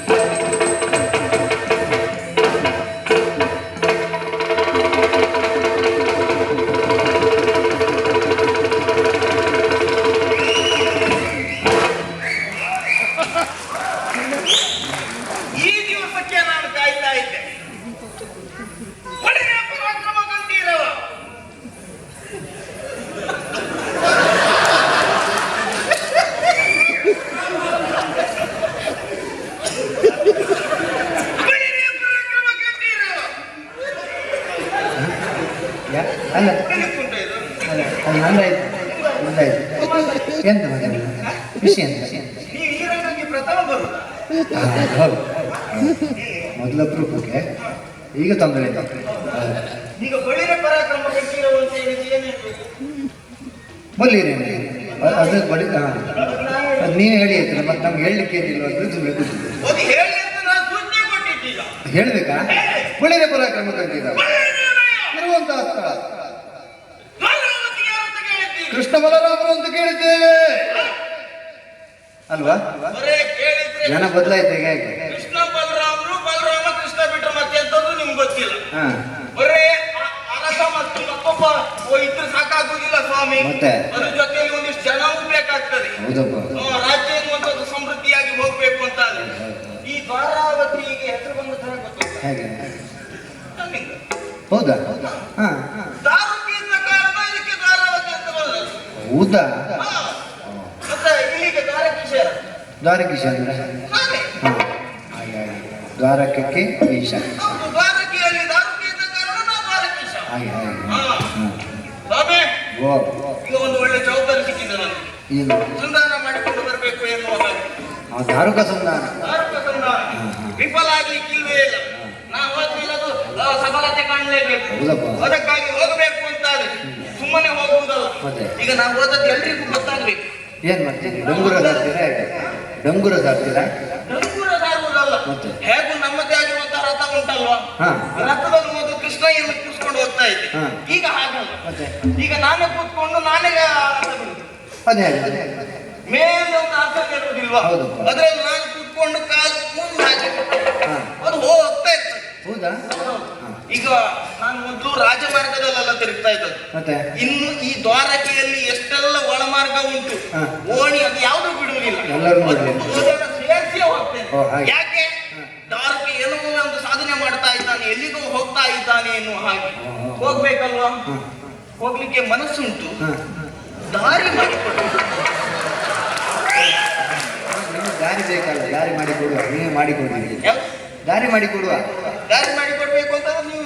ಅಲ್ಲ. ಅಲ್ಲ ಅದು ನಂದಾಯ್ತು ನಂದಾಯ್ತು. ಎಂತ ಮಾತಾಡ ವಿಷಯ ಹಾ, ಹೌದು. ಮೊದಲ ಅಪರೂಪಕ್ಕೆ ಈಗ ತೊಂದರೆ ಇಲ್ಲ. ಅಂತ? ಬಲ್ಲಿರಿ ಅದು ಬಳಿ ಹಾಂ. ಅದು ನೀವು ಹೇಳಿ ಆಯ್ತಲ್ಲ ಮತ್ತೆ ನಮ್ಗೆ ಹೇಳಲಿಕ್ಕೆ ಏನಿಲ್ಲ ಅಂತ ಸುಮ್ಮನೆ ಕೂತಿದ್ದೆ. ಅಂತ ನಾನು ಹೇಳ್ಬೇಕಾ? ಬಳಿರೆ ಪರಾಕ್ರಮ ಕಂಡಿದ ಇರುವಂತಹ ಸ್ಥಳ ದ್ವಾರಾವತಿ ಯಾರು ಅಂತ ಕೇಳಿದ್ದೀರಿ ಕೃಷ್ಣ ಬಲರಾಮರು ಅಂತ ಕೇಳಿದ್ದೇವೆ. ಅಲ್ವಾ? ಜನ ಬದಲಾಯ್ತು ಈಗ ಹೇಗೆ ಕೃಷ್ಣ ಬಲರಾಮರು ಬಲರಾಮ ಕೃಷ್ಣ ಬಿಟ್ಟರೆ ಮತ್ತೆ ಎಂತದ್ದು ನಿಮ್ಗೆ ಗೊತ್ತಿಲ್ಲ. ಬರೇ ಅರಸ ಮತ್ತು ಮತ್ತೊಬ್ಬ ಓ ಇದ್ರೆ ಸಾಕಾಗುದಿಲ್ಲ ಸ್ವಾಮಿ. ಮತ್ತೆ? ಅದ್ರ ಜೊತೆಯಲ್ಲಿ ಒಂದಿಷ್ಟು ಜನವೂ ಬೇಕಾಗ್ತದೆ. ರಾಜ್ಯ ಎನ್ನುವಂಥದ್ದು ಸಮೃದ್ಧಿಯಾಗಿ ಹೋಗ್ಬೇಕು ಅಂತ ಈ ದ್ವಾರಾವತಿಗೆ ಹೆಸರು ಬಂದ ತರ ಗೊತ್ತಿಲ್ಲ. ಹೌದಾ? ಹಾ ದಾರುಕಿ ಇದ್ದ ಕಾರಣ ಇದಕ್ಕೆ ದ್ವಾರಾವತಿ ಅಂತ ದ್ವಾರಕೀಶರ. ದ್ವಾರಕೀಶ ದ್ವಾರಕಕ್ಕೆ ಈಶ. ಹಾಗೆ ಹಾಗೆ ಓ ಈಗ ಒಂದು ಒಳ್ಳೆ ಜವಾಬ್ದಾರಿ ಸಿಕ್ಕಿದೆ ನನಗೆ. ಏನು? ಸಂಧಾನ ಮಾಡಿಕೊಂಡು ಬರಬೇಕು ಎನ್ನುವ ಹಾಗೆ. ಆ ದಾರುಕ ಸಂಧಾನ. ದಾರುಕ ಸಂಧಾನ. ವಿಫಲ ಆಗ್ಲಿಕ್ಕಿಲ್ವೇ ಇಲ್ಲ. ನಾವು ಹೋದ್ಮೇಲೆ ಅದು ಸಫಲತೆ ಕಾಣಲೇಬೇಕು. ಅದಕ್ಕಾಗಿ ಹೋಗಬೇಕು ಅಂತ ಆದ್ರೆ ಸುಮ್ಮನೆ ಹೋಗುವುದಲ್ಲ. ಈಗ ನಾವು ಓದೋದು ಎಲ್ರಿಗೂ ಗೊತ್ತಾಗ್ಬೇಕು. ಏನ್ ಮಾಡ್ತೀನಿ ಡಂಗುರ ಸಾರ್ತೀರಾ ಹೇಗೆ? ಡಂಗುರ ಸಾರ್ತೀರಾ ಡಂಗೂರ ಸಾರುವುದಲ್ಲ ಮತ್ತೆ? ಹೇಗೂ ನಮ್ಮದೇ ಆಗಿರುವಂತಹ ರಥ ಉಂಟಲ್ವಾ? ರಥದಲ್ಲಿ ಹೋದ ಕೃಷ್ಣ ಏನು ಕೂತ್ಕೊಂಡು ಹೋಗ್ತಾ ಇದ್ದೆ. ಈಗ ಹಾಗಲ್ಲ. ಈಗ ನಾನೇ ಕೂತ್ಕೊಂಡು ನಾನೇ ರಥ ಬಿಡುದು. ಅದೇ ಅದೇ ಅದೇ. ಮೇಲೆ ಒಂದು ಆಸನ ಇರುವುದಿಲ್ವಾ. ಅದ್ರಲ್ಲಿ ನಾನು ಕೂತ್ಕೊಂಡು ಕಾಲು ಮುಂದೆ ಅದು ಹೋಗ್ತಾ ಇರ್ತದೆ. ಹೌದಾ. ಈಗ ನಾನು ಮೊದಲು ರಾಜಮಾರ್ಗದಲ್ಲೆಲ್ಲ ತಿರುಗ್ತಾ ಇದ್ದದ್ದು. ಮತ್ತೆ? ಇನ್ನು ಈ ದ್ವಾರಕೆಯಲ್ಲಿ ಎಷ್ಟೆಲ್ಲ ಒಳಮಾರ್ಗ ಉಂಟು. ಓಣಿ ಅದು ಯಾವುದು ಬಿಡುವುದಿಲ್ಲ. ಎಲ್ಲರೂ ಬಿಡುವುದಿಲ್ಲ. ಅದನ್ನು ಸೇರಿಸಿ ಹೋಗ್ತೇನೆ. ಓ, ಹಾಗೆ. ಯಾಕೆ? ದ್ವಾರಕೆ ಏನೋ ಒಂದು ಸಾಧನೆ ಮಾಡ್ತಾ ಇದ್ದಾನೆ ಎಲ್ಲಿಗೂ ಹೋಗ್ತಾ ಇದ್ದಾನೆ ಎನ್ನುವ ಹಾಗೆ. ಹೋಗ್ಬೇಕಲ್ವ. ಹೋಗ್ಬೇಕಲ್ವಾ ಹೋಗ್ಲಿಕ್ಕೆ ಮನಸ್ಸುಂಟು. ಹಾ ದಾರಿ ಮಾಡಿಕೊಡು. ನಿಮಗೆ ದಾರಿ ಬೇಕಲ್ಲ ದಾರಿ ಮಾಡಿಕೊಡುವ ನೀವೇ ಮಾಡಿ ಕೊಡ್ತೀರಿ ಯಾವ- ದಾರಿ ಮಾಡಿ ಕೊಡುವ ದಾರಿ ಮಾಡಿಕೊಡ್ಬೇಕು ಅಂತ ನೀವು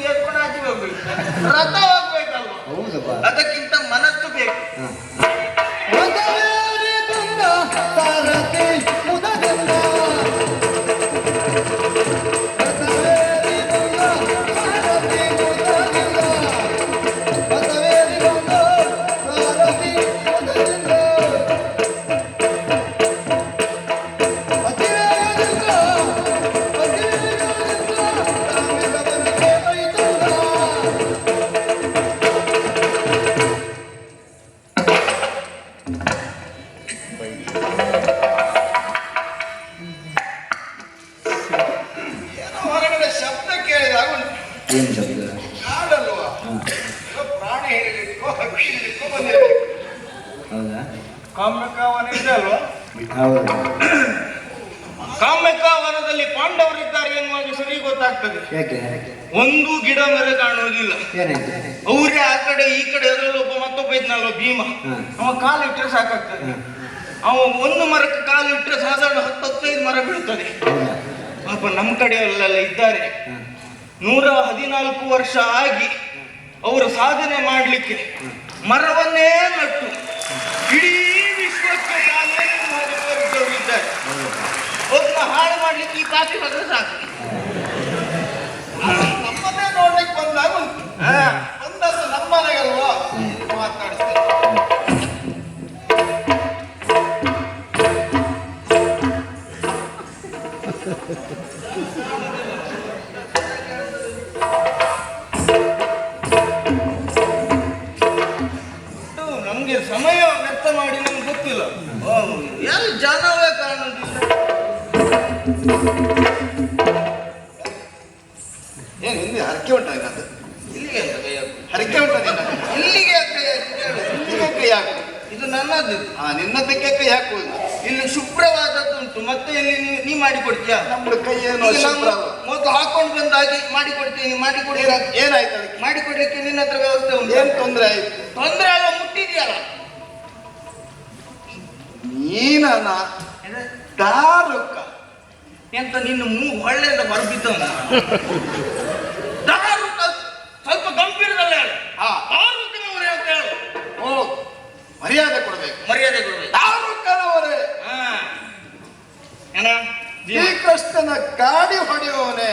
ಹೌದು. ಕಾಮ್ಯಕಾವನದಲ್ಲಿ ಪಾಂಡವರಿದ್ದಾರೆ ಎನ್ನುವಾಗ ಸರಿ ಗೊತ್ತಾಗ್ತದೆ. ಒಂದು ಗಿಡ ಮರ ಕಾಣುವುದಿಲ್ಲ ಅವರೇ ಆ ಕಡೆ ಈ ಕಡೆ ಅದರಲ್ಲಿ ಒಬ್ಬ ಮತ್ತೊಬ್ಬ ಇದ್ನಲ್ಲ ಭೀಮ. ಅವ ಕಾಲು ಇಟ್ಟರೆ ಸಾಕಾಗ್ತದೆ. ಅವ ಒಂದು ಮರಕ್ಕೆ ಕಾಲು ಇಟ್ಟರೆ ಸಾಧಾರಣ ಹತ್ತು ಹತ್ತೈದು ಮರ ಬೀಳ್ತದೆ. ಪಾಪ ನಮ್ಮ ಕಡೆಯಲ್ಲೆಲ್ಲ ಇದ್ದಾರೆ. ನೂರ ಹದಿನಾಲ್ಕು ವರ್ಷ ಆಗಿ ಅವರು ಸಾಧನೆ ಮಾಡಲಿಕ್ಕೆ ಮರವನ್ನೇ ನಟ್ಟು ಇಡೀ ವಿಶ್ವಕ್ಕೆ ಚಾಲನೆಯನ್ನು ಮಾಡಿ ತೋರಿಸಿದವರು ಇದ್ದಾರೆ ಒಬ್ಬನ ಹಾಳು ಮಾಡ್ಲಿಕ್ಕೆ ಈ ಕಾಫಿ ಬಂದ್ರೆ ಸಾಕು. ನಮ್ಮನ್ನೇ ನೋಡ್ಲಿಕ್ಕೆ ಬಂದಾಗ ಬಂದದ್ದು ನಮ್ಮನೆಗಲ್ವಾ? ಮಾತಾಡಿಸ್ತಾರೆ ಇದು ನಮ್ಗೆ ಸಮಯ ವ್ಯರ್ಥ ಮಾಡಿ ನಮ್ಗೆ ಗೊತ್ತಿಲ್ಲ. ಯಾರು ಜಾನವೇ ಕಾಣೋದಿಲ್ಲ ಏನು ಇಲ್ಲಿ ಹರಕೆ ಉಂಟ ನಿನ್ನದು ಇಲ್ಲಿಗೆ ಹರಕೆ ಉಂಟ ನಿನ್ನ ಇಲ್ಲಿಗೆ ಇಲ್ಲಿಗೆ ಕೈ ಹಾಕು ಇದು ನನ್ನದು ಆ ನಿನ್ನದಕ್ಕೆ ಕೈ ಹಾಕುವುದು? ಇಲ್ಲಿ ಶುಭ್ರವಾದದ್ದು ಉಂಟು. ಮತ್ತೆ ಇಲ್ಲಿ ನೀ- ನೀ ಮಾಡಿ ಕೊಡ್ತೀಯಾ ನಮ್ದು ಕೈ ಏನು ಮೊದಲು ಹಾಕೊಂಡು ಬಂದಾಗಿ ಮಾಡಿ ಕೊಡ್ತೀನಿ ಮಾಡಿ ಕೊಡಿ ಏನಾಯ್ತು ಅದಕ್ಕೆ? ಮಾಡಿ ಕೊಡ್ಲಿಕ್ಕೆ ನಿನ್ನ ಹತ್ರ ವ್ಯವಸ್ಥೆ ಉಂಟು? ಏನ್ ತೊಂದರೆ ಆಯ್ತು? ತೊಂದರೆ ಅಲ್ಲ ಮುಟ್ಟಿದ್ಯಲ್ಲ? ನೀನ ದಾರುಕ ಎಂತ ನಿನ್ನ ಮೂಗು ಹೊಳ್ಳೆಯಿಂದ ಹೊರಬಿದ್ದವನ? ದಾರುಕ ಸ್ವಲ್ಪ ಗಂಭೀರದಲ್ಲೇ ಹೇಳು. ಹಾ. ದಾರುಕನವರೇ ಅಂತ ಹೇಳು. ಓ ಮರ್ಯಾದೆ ಕೊಡ್ಬೇಕು. ಮರ್ಯಾದೆ ಕೊಡ್ಬೇಕು. ಹಾ. ಏನ. ಶ್ರೀಕೃಷ್ಣನ ಗಾಡಿ ಹೊಡೆಯುವವನೇ.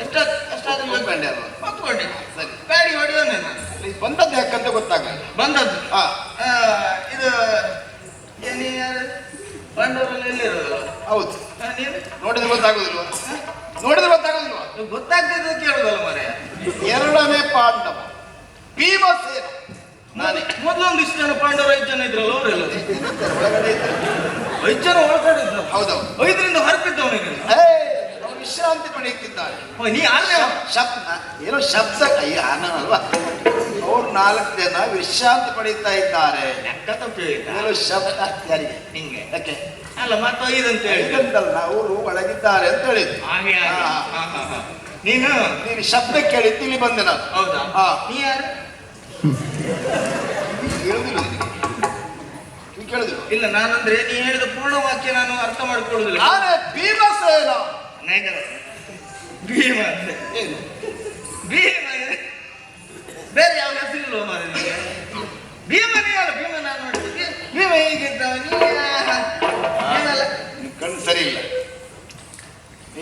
ಎಷ್ಟ ಎಷ್ಟಾದ್ರೂ ಒಪ್ಕೊಂಡೆ ಅಲ್ವಾ? ಒಪ್ಕೊಂಡೆ ಸರಿ. ಗಾಡಿ ಹೊಡೆಯೋನೆ ನಾನು. ಬಂದದ್ದು ಯಾಕಂತ ಗೊತ್ತಾಗಲ್ಲ. ಬಂದದ್ದು. ಹಾ. ಇದು ಏನೇ ಯಾರು ಬಂಡವರಲ್ಲಿ ಎಲ್ಲಿರೋದು ಹೌದು ನೀನು ನೋಡಿದ್ರೆ ಗೊತ್ತಾಗೋದಿಲ್ವ? ನೋಡಿದ್ರೆ ಗೊತ್ತಾಗೋದಿಲ್ವ? ಗೊತ್ತಾಗ್ತಿದ್ದು ಕೇಳುದಲ್ಲ ಮರೆ ಎರಡನೇ ಪಾಂಡವ ಭೀಮಸೇನ. ನಾನೇ ಮೊದಲೊಂದು ಇಷ್ಟು ಜನ ಪಾಂಡವರು ಐದು ಜನ ಇದ್ರಲ್ಲ ಅವರೆಲ್ಲ? ಒಳಗಡೆ. ಐದು ಜನ ಒಳಗಡೆ ಇದ್ರು ಹೌದೌದು. ಐದರಿಂದ ಹೊರಬಿದ್ದವನಿಗೆ ವಿಶ್ರಾಂತಿ ಪಡೆಯುತ್ತಿದ್ದಾರೆ. ನೀ ಆನೆ ಶಬ್ದ ಏನೋ ಶಬ್ದ ಅಯ್ಯ ಅಲ್ವಾ ಅವ್ರು ನಾಲ್ಕು ಜನ ವಿಶ್ರಾಂತಿ ಪಡೀತಾ ಇದ್ದಾರೆ. ಲೆಕ್ಕ ತಪ್ಪಿಲ್ಲ ಶಬ್ದ ಯಾರಿಗೆ ಹಿಂಗೆ ಯಾಕೆ? ಅಲ್ಲ ಮತ್ತೆ ಐದು ಅಂತ ಹೇಳಿ. ಐದಂತಲ್ಲ ಅವರು ಒಳಗಿದ್ದಾರೆ ಅಂತ ಹೇಳಿದ್ರು. ಹಾಗೆ ಹಾಗೆ. ಹಾ. ಹಾ, ಹಾ, ಹಾ. ನೀನು? ನೀನು ಶಬ್ದ ಕೇಳಿ ತಿಳಿ ಬಂದೆ ನಾನು. ಹೌದಾ? ಹಾ. ನೀ ಯಾರು? ಹೇಳುದಿಲ್ಲ ನಿನಗೆ. ಈಗ ಕೇಳಿದ್ರು ಇಲ್ಲ ನಾನಂದ್ರೆ ನೀ ಹೇಳಿದ ಪೂರ್ಣ ವಾಕ್ಯ ನಾನು ಅರ್ಥ ಮಾಡ್ಕೊಳ್ಳುದಿಲ್ಲ. ನಾನೇ ಭೀಮಸೇನ. ಭೀಮ. ಏನು? ಭೀಮ. ಬೇರೆ ಯಾವ ಹೆಸರು ಇಲ್ಲ ಭೀಮನೇ ಅಲ್ಲ ಭೀಮ ನಾನು ಭೀಮ ಹೇಗಿದ್ದಾವ ನೀನಲ್ಲ ನಿನ್ ಕಣ್ಣು ಸರಿ ಇಲ್ಲ.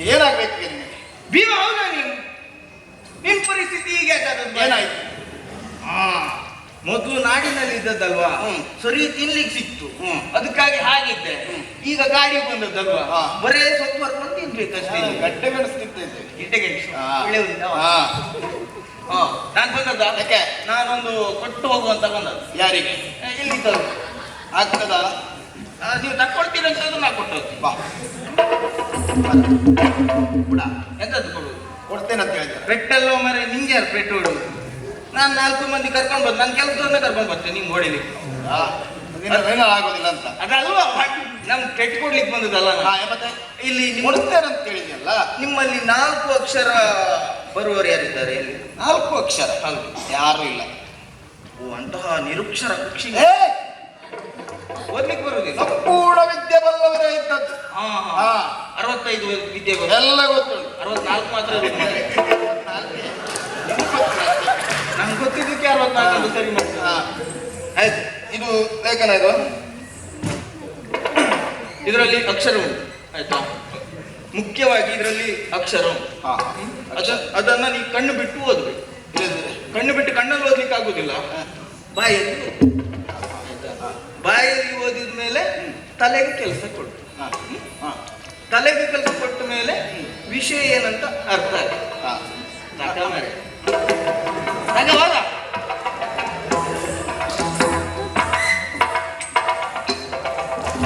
ಏನಾಗ್ಬೇಕು ನಿನಗೆ ಭೀಮ ಹೌದಾ ನೀನು? ನಿನ್ ಪರಿಸ್ಥಿತಿ ಹೀಗೆ ಏನಾಯ್ತು? ಹಾ ಮೊದಲು ನಾಡಿನಲ್ಲಿ ಇದ್ದದಲ್ವಾ ಹ್ಮ್. ಸರಿ ತಿನ್ಲಿಕ್ಕೆ ಸಿಕ್ತು. ಹ್ಮ್. ಅದಕ್ಕಾಗಿ ಹಾಗಿದ್ದೆ. ಈಗ ಗಾಡಿ ಬಂದದ್ದಲ್ವಾ. ಬರೇ ಸ್ವಲ್ಪ ಬರ್ಕೊಂಡು ತಿನ್ಬೇಕಷ್ಟೇ ಗಡ್ಡೆ ಮೆಣಸು ತಿಂತಿದ್ದೆ ಗಿಡ್ಡೆಗೆಣಸು. ಗಿಡ್ಡೆ. ಹಾ. ನಾನ್ ಬಂದದ್ದ? ಯಾಕೆ? ನಾನೊಂದು ಕೊಟ್ಟು ಹೋಗುವಂತ ಬಂದದ್ದು. ಯಾರಿಗೆ? ಇಲ್ಲಿ. ಆಗ್ತದ? ನೀವು ತಕ್ಕೊಳ್ತೀರ ಅಂತ ಹೇಳಿದ್ರೆ ನಾ ಕೊಟ್ಟು ಹೋಗ್ತೀನಿ. ಬಾ. ಕೂಡ ಎಂತದ್ದು ಕೊಡು? ಕೊಡ್ತೇನೆ ಅಂತ ಹೇಳಿದ್ರೆ ಪೆಟ್ಟಲ್ಲೋ ಮರೆ ನಿಂಗೆ ಯಾರು ಪೆಟ್ಟು ಹೊಡುದು ನಾನು ನಾಲ್ಕು ಮಂದಿ ಕರ್ಕೊಂಡು ಬಂದು ನನ್ನ ಕೆಲಸದವ್ರನ್ನೇ ಕರ್ಕೊಂಡು ಬರ್ತೇನೆ ನೀವು ಹೊಡಿಲಿಕ್ಕೆ ಏನೋ ಆಗೋದಿಲ್ಲ ಅಂತ. ಅದಲ್ವಾ? ನಮ್ ಪೆಟ್ಟು ಕೊಡ್ಲಿಕ್ಕೆ ಬಂದದಲ್ಲ ನಾನು. ಇಲ್ಲಿ ಕೊಡ್ತೇನೆ ಅಂತ ಹೇಳಿದ್ಯಲ್ಲ? ನಿಮ್ಮಲ್ಲಿ ನಾಲ್ಕು ಅಕ್ಷರ ಬರುವವರು ಯಾರಿದ್ದಾರೆ ನಾಲ್ಕು ಅಕ್ಷರ. ಹೌದು. ಯಾರು ಇಲ್ಲ. ಓ ಅಂತಹ ನಿರುಕ್ಷರ ಪಕ್ಷಿ. ಓದ್ಲಿಕ್ಕೆ ಬರುವುದಿಲ್ಲ. ಸಂಪೂರ್ಣ ವಿದ್ಯೆ ಬಲ್ಲವರೇ ಇದ್ದದ್ದು. ಹಾ ಅರವತ್ತೈದು ವಿದ್ಯೆ ಗೊತ್ತು ಎಲ್ಲ ಗೊತ್ತುಂಟು ಅರವತ್ನಾಲ್ಕು ಮಾತ್ರ ನಂಗೆ ಗೊತ್ತಿದ್ದಕ್ಕೆ ಅರವತ್ನಾಲ್ಕು ಸರಿ ಮತ್ತೆ ಹಾ. ಆಯ್ತು. ಇದು ಲೇಖನ ಇದು? ಇದರಲ್ಲಿ ಅಕ್ಷರ ಉಂಟು. ಆಯ್ತಾ? ಮುಖ್ಯವಾಗಿ ಇದರಲ್ಲಿ ಅಕ್ಷರ. ಅದನ್ನ ನೀವು ಕಣ್ಣು ಬಿಟ್ಟು ಓದ್ಬೇಕು? ಕಣ್ಣು ಬಿಟ್ಟು ಕಣ್ಣಲ್ಲಿ ಓದ್ಲಿಕ್ಕೆ ಆಗುದಿಲ್ಲ ಬಾಯಲ್ಲಿ? ಬಾಯಲ್ಲಿ ಓದಿದ ಮೇಲೆ ತಲೆಗೆ ಕೆಲಸ ಕೊಟ್ಟು. ತಲೆಗೆ ಕೆಲಸ ಕೊಟ್ಟ ಮೇಲೆ ವಿಷಯ ಏನಂತ ಅರ್ಥ ಆಯ್ತು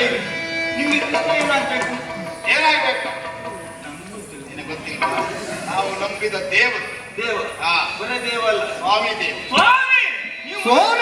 ವೈರಿ ನಿಮಗೆ ಕೃಷ್ಣ ಏನಾಗ್ಬೇಕು ಏನಾಗ್ಬೇಕು? ನಿನಗೆ ಗೊತ್ತಿಲ್ಲ. ನಾವು ನಂಬಿದ ದೇವ. ದೇವ. ಹಾ. ಬರೇ ದೇವ ಅಲ್ಲ. ಸ್ವಾಮಿ ದೇವ. ಸ್ವಾಮಿ! ನೀವು ಸ್ವಾಮಿ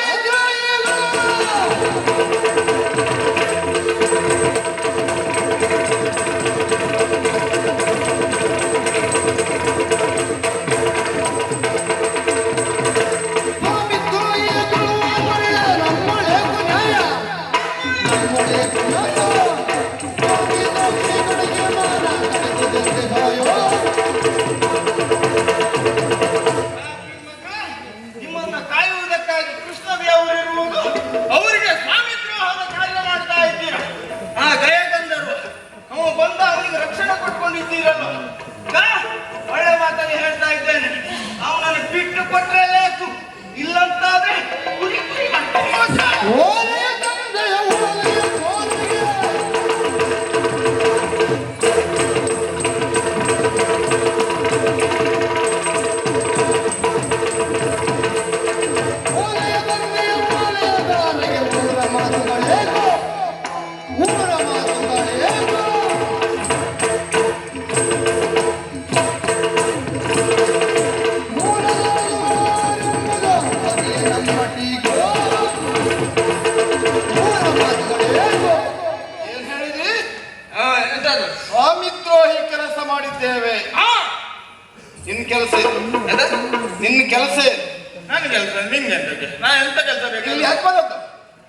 ಇಲ್ಲಿ ಯಾಕೆ ಬಂದದ್ದು?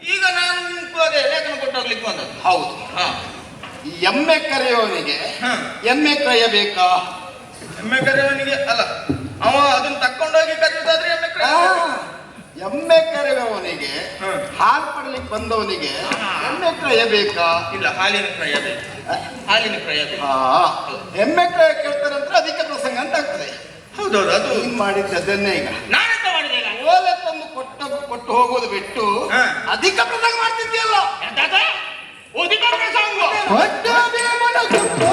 ಈಗ ನಾನು ಅದೇ ಲೇಖನ ಕೊಟ್ಟು ಹೋಗ್ಲಿಕ್ಕೆ ಬಂದದ್ದು. ಹೌದು. ಹಾ. ಎಮ್ಮೆ ಕರೆಯೋನಿಗೆ. ಎಮ್ಮೆ ಕರೆಯಬೇಕಾ? ಎಮ್ಮೆ ಕರೆಯವನಿಗೆ ಅಲ್ಲ ಅವ ಅದನ್ನ ತಕ್ಕೊಂಡೋಗಿ ಕರೆಯುವುದಾದ್ರೆ ಎಮ್ಮೆ ಆ, ಕರೆ ಎಮ್ಮೆ ಕರೆಯುವವನಿಗೆ. ಹಾಲು ಪಡ್ಲಿಕ್ಕೆ ಬಂದವನಿಗೆ ಎಮ್ಮೆ ಕರೆಯಬೇಕಾ ಇಲ್ಲ ಹಾಲಿನ ಕ್ರಯ ಬೇಕು. ಹಾಲಿನ ಕ್ರಯ ಬೇಕು. ಆ, ಎಮ್ಮೆ ಕರೆಯ ಕೇಳ್ತಾರೆ ಅಂದ್ರೆ ಅಧಿಕ ಪ್ರಸಂಗ ಅಂತ ಆಗ್ತದೆ. ಹೌದೌದು ಅದು ನೀನ್ ಮಾಡಿದ್ದೆ ಅದನ್ನೇ ಈಗ. ನಾನೆಂತ ಮಾಡಿದೆ ಈಗ? ತಂದು ಕೊಟ್ಟು ಹೋಗೋದು ಬಿಟ್ಟು ಹಾ. ಅಧಿಕ ಪ್ರಸಂಗ ಮಾಡ್ತಿದ್ಯಲ್ಲ ಎಂತಾದ? ಉದಿತ ಪ್ರಸಂಗ. ದೊಡ್ಡ ಭೀಮನ ಗುಟ್ಟು.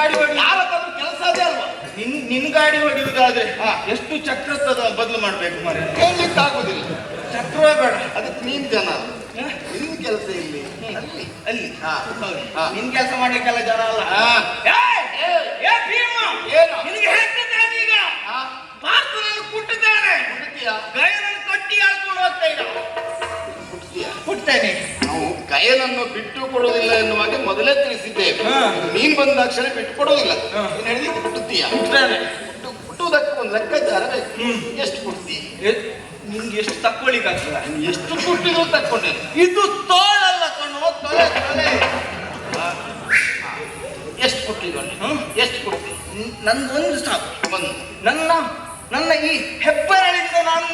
ಗಾಡಿ ಹೊಡೆಯುವ ಯಾರತ್ತಾದ್ರೂ ಕೆಲಸ ಅದೇ ಅಲ್ವಾ? ನಿನ್ ನಿನ್ ಗಾಡಿ ಹೊಡಿಯುವುದಾದ್ರೆ ಹಾ. ಎಷ್ಟು ಚಕ್ರ ಬದಲು ಮಾಡ್ಬೇಕು ಮರೆ ಕೇಳ್ಲಿಕ್ಕೆ ಆಗುದಿಲ್ಲ ಚಕ್ರವೇ ಬೇಡ. ಅದಕ್ಕೆ ನೀನ್ ಜನ. ನಿನ್ ಕೆಲಸ ಇಲ್ಲಿ. ಅಲ್ಲಿ. ಅಲ್ಲಿ. ಹಾ. ಹೌದು. ನಿನ್ ಕೆಲಸ ಮಾಡ್ಲಿಕ್ಕೆಲ್ಲ ಜನ ಅಲ್ಲ? ನಿನಗೆ ಹೇಳ್ತಿದ್ದಾನೆ ಈಗ. ಪಾರ್ಥನನ್ನು ಕುಟ್ಟಿದ್ದಾನೆ ಗಯನನ್ನು ಕಟ್ಟಿ ಹಾಕೊಂಡು ಹೋಗ್ತಾ ಇದ್ದ. ಕುಟ್ತೇನೆ ನಾವು ಗಯನನ್ನು ಬಿಟ್ಟು ಕೊಡುವುದಿಲ್ಲ ಎನ್ನುವಾಗ ಮೊದಲೇ ತಿಳಿಸಿದ್ದೇವೆ. ನೀನ್ ಬಂದ ಬಂದಾಕ್ಷಣ ಬಿಟ್ಟು ಕೊಡೋದಿಲ್ಲ. ನೀನ್ ಹೇಳಿದ್ರೆ ಹುಟ್ಟು ಹುಟ್ಟುವುದಕ್ಕೆ ಒಂದು ಲೆಕ್ಕಾಚಾರ ಬೇಕು ಎಷ್ಟು ಕೊಡ್ತೀಯ? ನಿಮ್ಗೆ ಎಷ್ಟು ತಕ್ಕೊಳಿಕ್ಕಾಗ್ತದ? ನೀನ್ ಎಷ್ಟು ಕೊಟ್ಟಿದ್ರು ತಕ್ಕೊಂಡೆ. ಇದು ತೋಳಲ್ಲ ಕಣ್ಣು ತೊಲೆ ತೊಲೆ ಎಷ್ಟು ಕೊಟ್ಟಿದ್ರು ಎಷ್ಟು ಎಷ್ಟು ನಂದು ಒಂದು ಸಾಕು. ಒಂದು. ನನ್ನ ನನ್ನ ಈ ಹೆಬ್ಬೆರಳಿಂದ ನಾನು